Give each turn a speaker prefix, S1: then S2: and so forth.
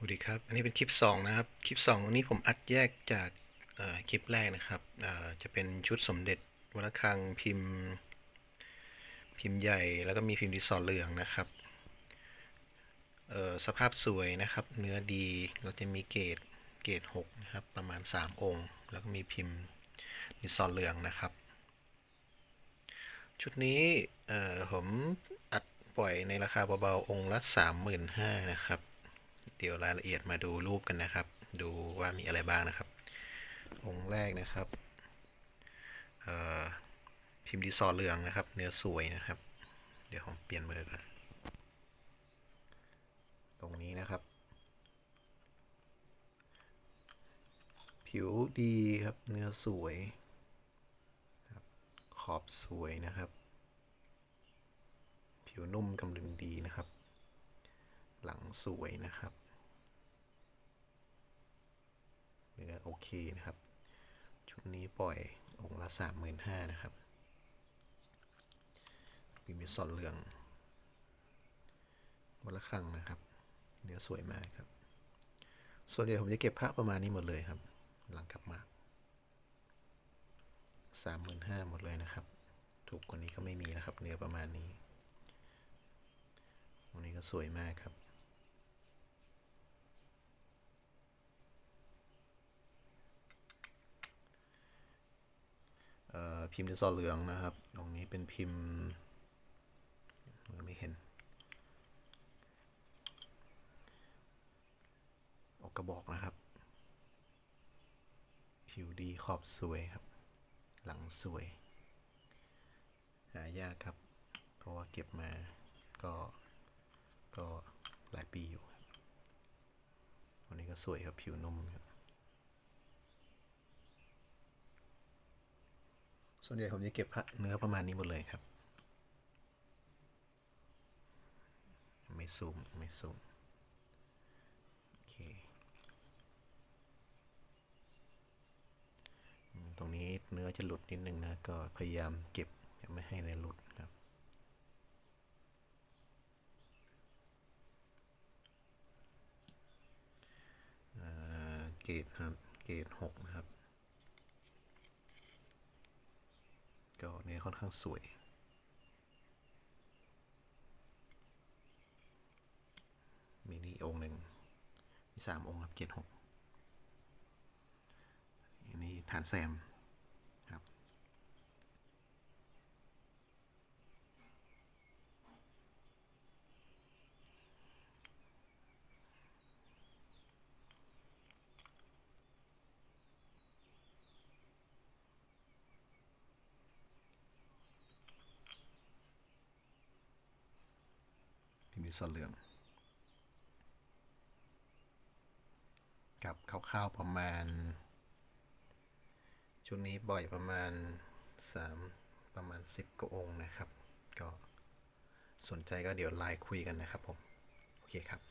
S1: สวัสดีครับ อันนี้เป็นคลิป 2 นะครับ คลิป2อันนี้ผมอัดแยกจากคลิปแรกนะครับ จะเป็นชุดสมเด็จวัลคังพิมพ์ พิมพ์ใหญ่แล้วก็มีพิมพ์ดิสอเหลืองนะครับ สภาพสวยนะครับ เนื้อดีเราจะมีเกรดเกรด6นะครับ ประมาณ 3 องค์ แล้วก็มีพิมพ์ดิสอเหลืองนะครับ ชุดนี้ผมอัดปล่อยในราคาเบาๆองค์ละ35,000นะครับ เดี๋ยวรายละเอียดมาดูรูปกันนะครับ ดูว่ามีอะไรบ้างนะครับ องค์แรกนะครับพิมพ์ดินสอเหลืองนะครับ เนื้อสวยนะครับ เดี๋ยวผมเปลี่ยนมือก่อนตรงนี้นะครับ ผิวดีครับ เนื้อสวยครับขอบสวยนะครับ ผิวนุ่มกำลังดีนะครับ หลังสวยนะครับเนื้อโอเคนะครับ ชุดนี้ปล่อยองค์ละสามหมื่นห้านะครับมีมีสอนเหลืองวัละคังนะครับ เนื้อสวยมากครับ ส่วนเดียวผมจะเก็บพระประมาณนี้หมดเลยครับ หลังกลับมาสามหมื่นห้าหมดเลยนะครับ ถูกกว่านี้ก็ไม่มีนะครับ เนื้อประมาณนี้องค์นี้ก็สวยมากครับ เอ่อ พิมพ์ดินสอเหลืองนะครับ ตรงนี้เป็นพิมพ์มือไม่เห็น ออกกระบอกนะครับ ผิวดีขอบสวยครับ หลังสวย หายากครับ เพราะว่าเก็บมาก็ก็หลายปีอยู่ครับวันนี้ก็สวยครับ ผิวนุ่มครับ ส่วนใหญ่ผมจะเก็บเนื้อประมาณนี้หมดเลยครับ ไม่ซูม ไม่ซูม โอเค ตรงนี้เนื้อจะหลุดนิดนึงนะ ก็พยายามเก็บจะไม่ให้เนื้อหลุดครับเกรดครับ เกรดหกนะครับ ก็เนื้อค่อนข้างสวย มีนี่องค์หนึ่ง มีสามองค์ครับเจ็ดหกอันนี้ฐานแซม มพ์ดินสเหลือง กับคร่าวๆประมาณ ชุดนี้บ่อยประมาณ 3 ประมาณ 10กว่าองค์นะครับ ก็สนใจก็เดี๋ยวไลน์คุยกันนะครับผม โอเคครับ